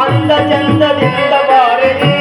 ಅಂದ ಚಂದದಿಂದ ಬಾರಲಿ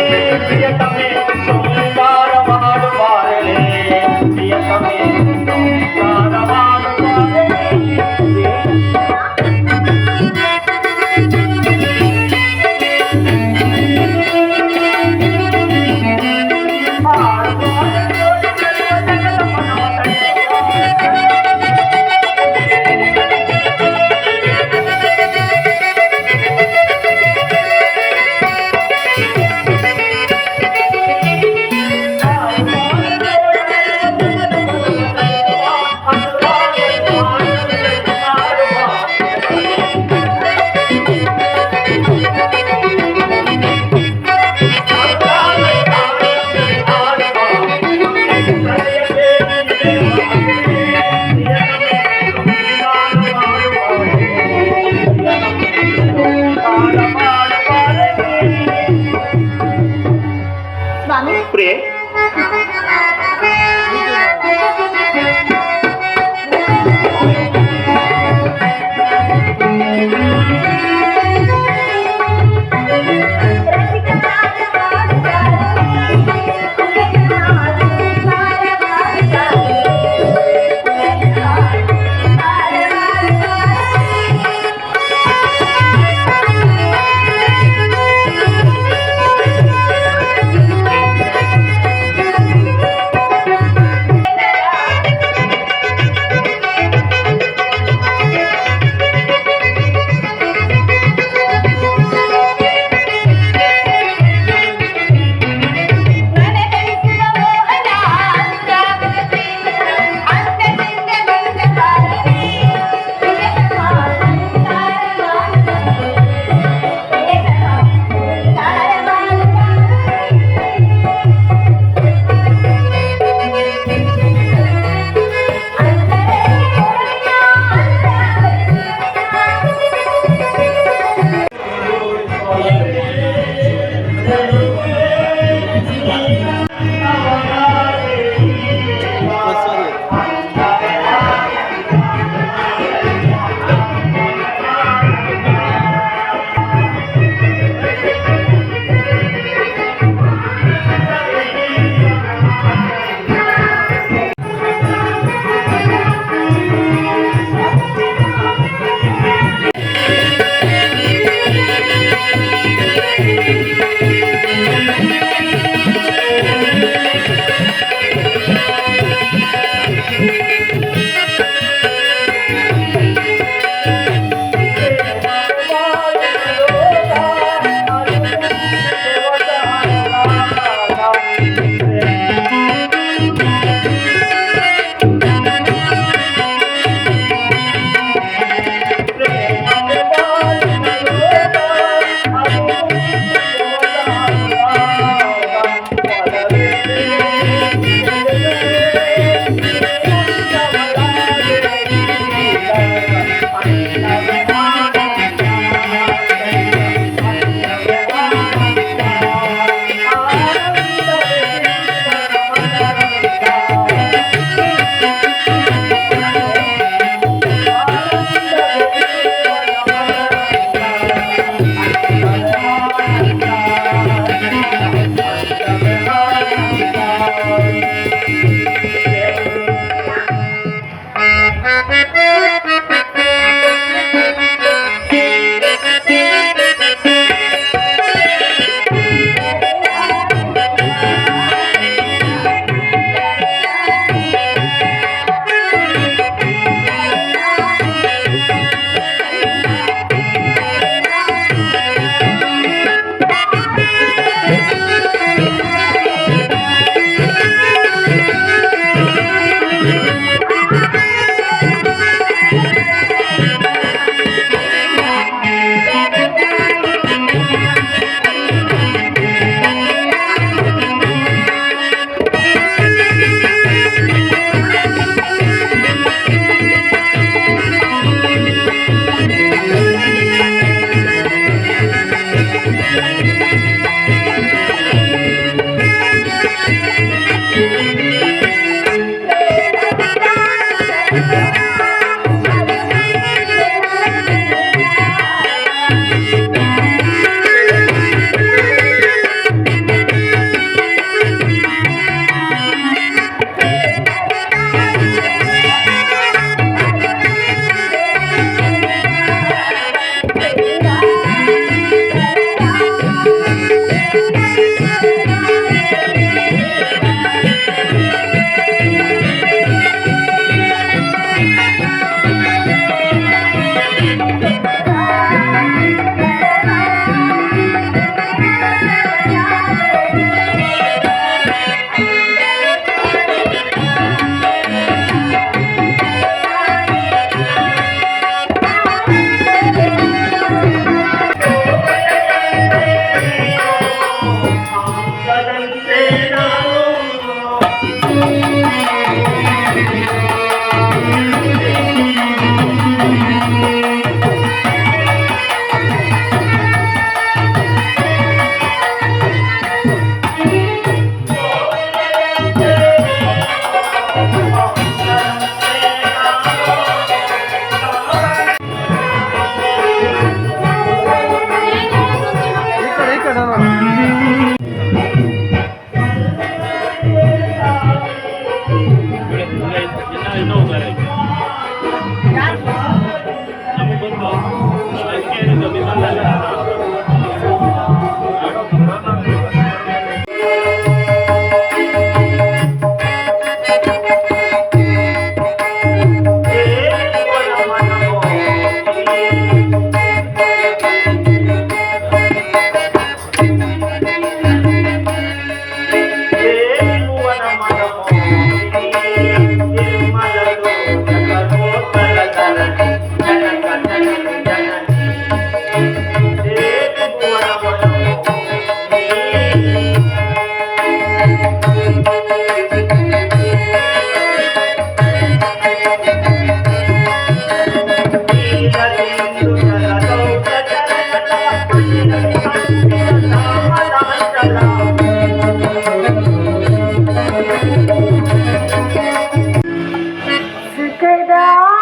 রেখে দাও?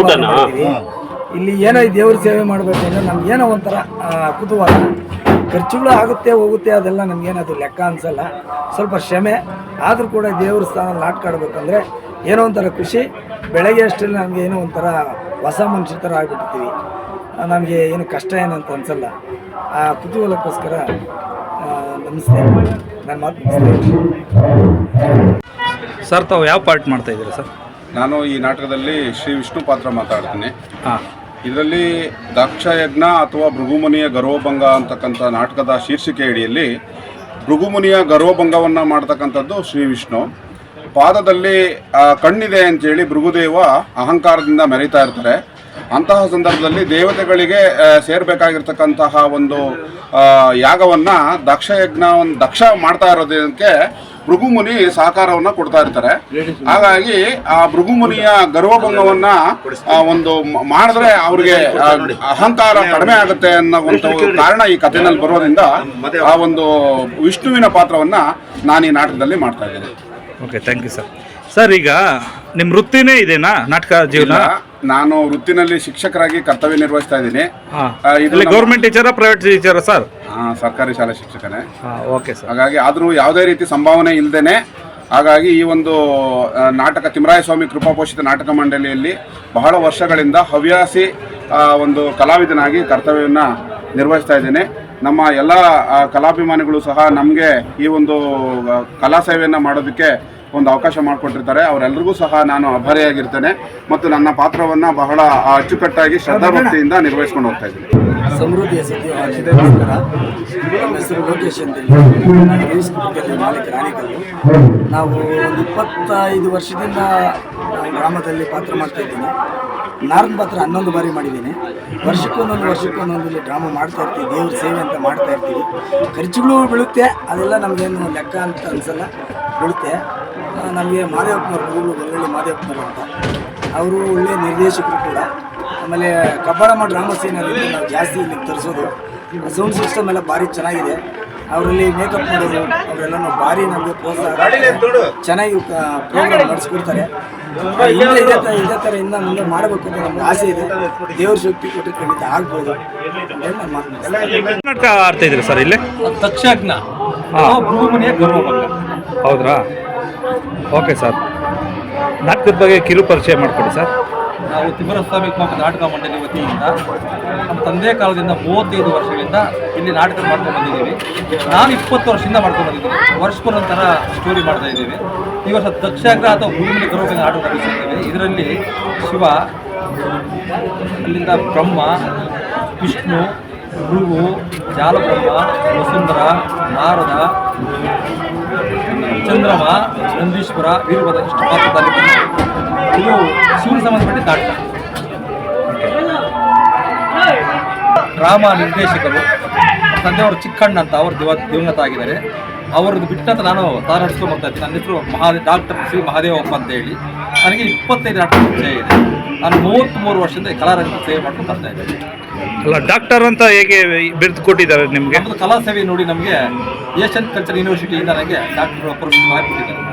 ಊಟನಾ? ಇಲ್ಲಿ ಏನೋ ಈ ದೇವ್ರ ಸೇವೆ ಮಾಡಬೇಕು ಅಂದ್ರೆ ನಮ್ಗೆ ಏನೋ ಒಂಥರ ಆ, ಕುತೂಹಲ. ಖರ್ಚುಗಳು ಆಗುತ್ತೆ ಹೋಗುತ್ತೆ ಅದೆಲ್ಲ ನಮ್ಗೇನು ಅದು ಲೆಕ್ಕ ಅನ್ಸಲ್ಲ. ಸ್ವಲ್ಪ ಶ್ರಮೆ ಆದರೂ ಕೂಡ ದೇವ್ರ ಸ್ಥಾನ ಆಟಕಾಡ್ಬೇಕಂದ್ರೆ ಏನೋ ಒಂಥರ ಖುಷಿ. ಬೆಳಗ್ಗೆ ಅಷ್ಟರಲ್ಲಿ ನಮಗೆ ಏನೋ ಒಂಥರ ಹೊಸ ಮನುಷ್ಯ ಥರ ಆಗಿಬಿಡ್ತೀವಿ ನಮಗೆ ಏನು ಕಷ್ಟ ಏನಂತ ಅನ್ಸಲ್ಲ. ಆ ಕುತೂಹಲಕ್ಕೋಸ್ಕರ ನಮಸ್ತೆ. ನನ್ನ ಮಾತು ಮುಗಿಸ್ತೇನೆ. ಸರ್ ತಾವು ಯಾವ ಪಾರ್ಟ್ ಮಾಡ್ತಾ ಇದ್ದೀರಾ ಸರ್? ನಾನು ಈ ನಾಟಕದಲ್ಲಿ ಶ್ರೀ ವಿಷ್ಣು ಪಾತ್ರ ಮಾತಾಡ್ತೀನಿ. ಹಾಂ. ಇದರಲ್ಲಿ ದಕ್ಷಯಜ್ಞ ಅಥವಾ ಭೃಗುಮುನಿಯ ಗರ್ವಭಂಗ ಅಂತಕ್ಕಂಥ ನಾಟಕದ ಶೀರ್ಷಿಕೆ ಅಡಿಯಲ್ಲಿ ಭೃಗುಮುನಿಯ ಗರ್ವಭಂಗವನ್ನು ಮಾಡ್ತಕ್ಕಂಥದ್ದು ಶ್ರೀ ವಿಷ್ಣು. ಪಾದದಲ್ಲಿ ಕಣ್ಣಿದೆ ಅಂತೇಳಿ ಭೃಗುದೇವ ಅಹಂಕಾರದಿಂದ ಮೆರೀತಾ ಇರ್ತಾರೆ. ಅಂತಹ ಸಂದರ್ಭದಲ್ಲಿ ದೇವತೆಗಳಿಗೆ ಸೇರಬೇಕಾಗಿರ್ತಕ್ಕಂತಹ ಒಂದು ಯಾಗವನ್ನ ದಕ್ಷಯಜ್ಞ ದಕ್ಷ ಮಾಡ್ತಾ ಇರೋದಕ್ಕೆ ಭೃಗುಮುನಿ ಸಹಕಾರವನ್ನ ಕೊಡ್ತಾ ಇರ್ತಾರೆ. ಹಾಗಾಗಿ ಆ ಭೃಗುಮುನಿಯ ಗರ್ವಭಂಗವನ್ನ ಆ, ಒಂದು ಮಾಡಿದ್ರೆ ಅವ್ರಿಗೆ ಅಹಂಕಾರ ಕಡಿಮೆ ಆಗುತ್ತೆ ಅನ್ನೋ ಒಂದು ಕಾರಣ ಈ ಕಥೆನಲ್ಲಿ ಬರೋದ್ರಿಂದ ಆ ಒಂದು ವಿಷ್ಣುವಿನ ಪಾತ್ರವನ್ನ ನಾನು ಈ ನಾಟಕದಲ್ಲಿ ಮಾಡ್ತಾ ಇದ್ದೇನೆ. Okay thank you sir sir ಈಗ ನಿಮ್ಮ ವೃತ್ತಿನೇ ಇದೆನಾ? ನಾಟಕ ಜೀವನ? ನಾನು ವೃತ್ತಿನಲ್ಲಿ ಶಿಕ್ಷಕರಾಗಿ ಕರ್ತವ್ಯ ನಿರ್ವಹಿಸ್ತಾ ಇದ್ದೀನಿ. ಹಾಂ. ಆ, ಇದು ಇಲ್ಲಿ ನಮ್ಮ- government teacher private teacher sir ಆ, ಸರ್ಕಾರಿ ಶಾಲಾ ಶಿಕ್ಷಕನೇ. ಹಾಂ ಓಕೆ ಸರ್ ಹಾಗಾಗಿ ಆದರೂ ಯಾವುದೇ ರೀತಿ ಸಂಭಾವನೆ ಇಲ್ಲದೇನೆ ಹಾಗಾಗಿ ಈ ಒಂದು ಆ, ನಾಟಕ ತಿಮರಾಯ ಸ್ವಾಮಿ ಕೃಪಾಪೋಷಿತ ನಾಟಕ ಮಂಡಳಿಯಲ್ಲಿ ಬಹಳ ವರ್ಷಗಳಿಂದ ಹವ್ಯಾಸಿ ಆ, ಒಂದು ಕಲಾವಿದನಾಗಿ ಕರ್ತವ್ಯವನ್ನು ನಿರ್ವಹಿಸ್ತಾ ಇದ್ದೇನೆ. ನಮ್ಮ ಎಲ್ಲ ಕಲಾಭಿಮಾನಿಗಳು ಸಹ ನಮಗೆ ಈ ಒಂದು ಕಲಾ ಸೇವೆಯನ್ನು ಮಾಡೋದಕ್ಕೆ ಒಂದು ಅವಕಾಶ ಮಾಡಿಕೊಟ್ಟಿರ್ತಾರೆ. ಅವರೆಲ್ಲರಿಗೂ ಸಹ ನಾನು ಅಭಾರಿಯಾಗಿರ್ತೇನೆ ಮತ್ತು ನನ್ನ ಪಾತ್ರವನ್ನು ಬಹಳ ಅಚ್ಚುಕಟ್ಟಾಗಿ ಶ್ರದ್ಧಾಭಕ್ತಿಯಿಂದ ನಿರ್ವಹಿಸ್ಕೊಂಡು ಹೋಗ್ತಾ ಇದ್ದೀನಿ. ಸಮೃದ್ಧಿಯ ಹೆಸರು ಲೋಕೇಶ್ ಅಂತೇಳಿ ನಾವು ಒಂದು ಇಪ್ಪತ್ತೈದು ವರ್ಷದಿಂದ ಗ್ರಾಮದಲ್ಲಿ ಪಾತ್ರ ಮಾಡ್ತಾ ಇದ್ದೀನಿ. ನಾರ್ನ್ ಪಾತ್ರ ಹನ್ನೊಂದು ಬಾರಿ ಮಾಡಿದ್ದೀನಿ. ವರ್ಷಕ್ಕೊಂದೊಂದು ವರ್ಷಕ್ಕೊಂದೊಂದು ಇಲ್ಲಿ ಡ್ರಾಮಾ ಮಾಡ್ತಾ ಇರ್ತೀವಿ, ದೇವ್ರ ಸೇವೆ ಅಂತ ಮಾಡ್ತಾ ಇರ್ತೀವಿ. ಖರ್ಚುಗಳು ಬೀಳುತ್ತೆ, ಅದೆಲ್ಲ ನಮಗೇನು ಲೆಕ್ಕ ಅಂತ ಅನಿಸಲ್ಲ, ಬೀಳುತ್ತೆ. ನಮಗೆ ಮಾದೇವಪ್ಪನವ್ರ ಗುರುಗಳು ಗೊಲ್ಲಳ್ಳಿ ಮಾದೇವಪ್ಪನವ್ರು ಅಂತ. ಅವರು ಒಳ್ಳೆಯ ನಿರ್ದೇಶಕರು ಕೂಡ. ಆಮೇಲೆ ಕಬ್ಬಾಳಮ್ಮ ಡ್ರಾಮಾ ಸೀನಲ್ಲಿ ನಾವು ಜಾಸ್ತಿ ಇಲ್ಲಿ ತರಿಸೋದು. ಸೌಂಡ್ ಸಿಸ್ಟಮ್ ಎಲ್ಲ ಭಾರಿ ಚೆನ್ನಾಗಿದೆ. ಅವರಲ್ಲಿ ಮೇಕಪ್ ಮಾಡೋದು ಅವರೆಲ್ಲ ಭಾರಿ ನಮಗೆ ಪ್ರೋತ್ಸಾಹ ಚೆನ್ನಾಗಿ ಪ್ರೋಗ್ರಾಮ್ ನಡೆಸ್ಕೊಡ್ತಾರೆ. ಇನ್ನು ಇದೇ ಥರ ಇದೇ ಥರ ಇನ್ನು ಮುಂದೆ ಮಾಡಬೇಕು ಅಂತ ನಮ್ಗೆ ಆಸೆ ಇದೆ. ದೇವ್ರ ಶಕ್ತಿ ಕೊಟ್ಟು ಖಂಡಿತ ಆಗ್ಬೋದು. ಮಾತು ಆಡ್ತಾ ಇದ್ದೀರಾ ಸರ್ ಇಲ್ಲಿ? ತಕ್ಷಣ ಭೂಮನಿಯ ಗರ್ವಭಂಗ ಹೌದ್ರಾ? Okay sir. ನಾಟಕದ ಬಗ್ಗೆ ಕಿರು ಪರಿಚಯ ಮಾಡಿಕೊಡಿ ಸರ್. ನಾವು ತಿಮ್ಮರಸ್ವಾಮಿ ಕುಮಾರ ನಾಟಕ ಮಂಡಳಿ ವತಿಯಿಂದ ನಮ್ಮ ತಂದೆ ಕಾಲದಿಂದ ಮೂವತ್ತೈದು ವರ್ಷಗಳಿಂದ ಇಲ್ಲಿ ನಾಟಕ ಮಾಡ್ಕೊಂಡು ಬಂದಿದ್ದೀವಿ. ನಾನು ಇಪ್ಪತ್ತು ವರ್ಷದಿಂದ ಮಾಡ್ಕೊಂಡು ಬಂದಿದ್ದೀನಿ. ವರ್ಷಕ್ಕೊಂದೊಂಥರ ಸ್ಟೋರಿ ಮಾಡ್ತಾ ಇದ್ದೀವಿ. ಈ ವರ್ಷ ದಕ್ಷಾಗ್ರ ಅಥವಾ ಭೂಮಿ ಗೌರವ ನಾಟಕ ನಡೆಸಿದ್ದೇವೆ ಇದರಲ್ಲಿ ಶಿವ ಅಲ್ಲಿಂದ ಬ್ರಹ್ಮ, ವಿಷ್ಣು ಗುರು ಜಾಲಬ್ರಹ್ಮ, ವಸುಂಧರ, ನಾರದ, ಚಂದ್ರಮ, ನಂದೀಶ್ವರ, ವೀರಭದ್ರ ಇಷ್ಟು ಪಾತ್ರದಲ್ಲಿ. ಇದು ಶಿವನಿಗೆ ಸಂಬಂಧಪಟ್ಟ ನಾಟಕ ಡ್ರಾಮಾ ನಿರ್ದೇಶಕರು ತಂದೆಯವರು ಚಿಕ್ಕಣ್ಣ ಅಂತ ಅವರು ದಿವ ದಿವಂಗತ ಆಗಿದ್ದಾರೆ. ಅವರದ್ದು ಬಿಟ್ಟಂತ ನಾನು ತಾರಾಡಿಸ್ಕೊಂಡು ಬರ್ತಾ ಇದ್ದೀನಿ ನನ್ನ ಹೆಸರು ಮಹಾದೇ ಡಾಕ್ಟರ್ ಶ್ರೀ ಮಹಾದೇವಪ್ಪ ಅಂತ ಹೇಳಿ. ನನಗೆ ಇಪ್ಪತ್ತೈದು ನಾಟಕ ಪರಿಚಯ ಇದೆ. ನಾನು ಮೂವತ್ತ್ಮೂರು ವರ್ಷದಿಂದ ಈ ಕಲಾರಂಗ ಸೇವೆ ಮಾಡ್ಕೊಂಡು ಬರ್ತಾ ಇದ್ದೀನಿ. ಅಲ್ಲ ಡಾಕ್ಟರ್ ಅಂತ ಹೇಗೆ ಬಿರುದು ಕೊಟ್ಟಿದ್ದಾರೆ ನಿಮಗೆ? ನಮ್ಮದು ಕಲಾ ಸೇವೆ ನೋಡಿ ನಮಗೆ ಏಷ್ಯನ್ ಕಲ್ಚರ್ ಯೂನಿವರ್ಸಿಟಿಯಿಂದ ನನಗೆ ಡಾಕ್ಟರ್ ಪುರಸ್ಕಾರ ಕೊಟ್ಟಿದ್ದಾರೆ.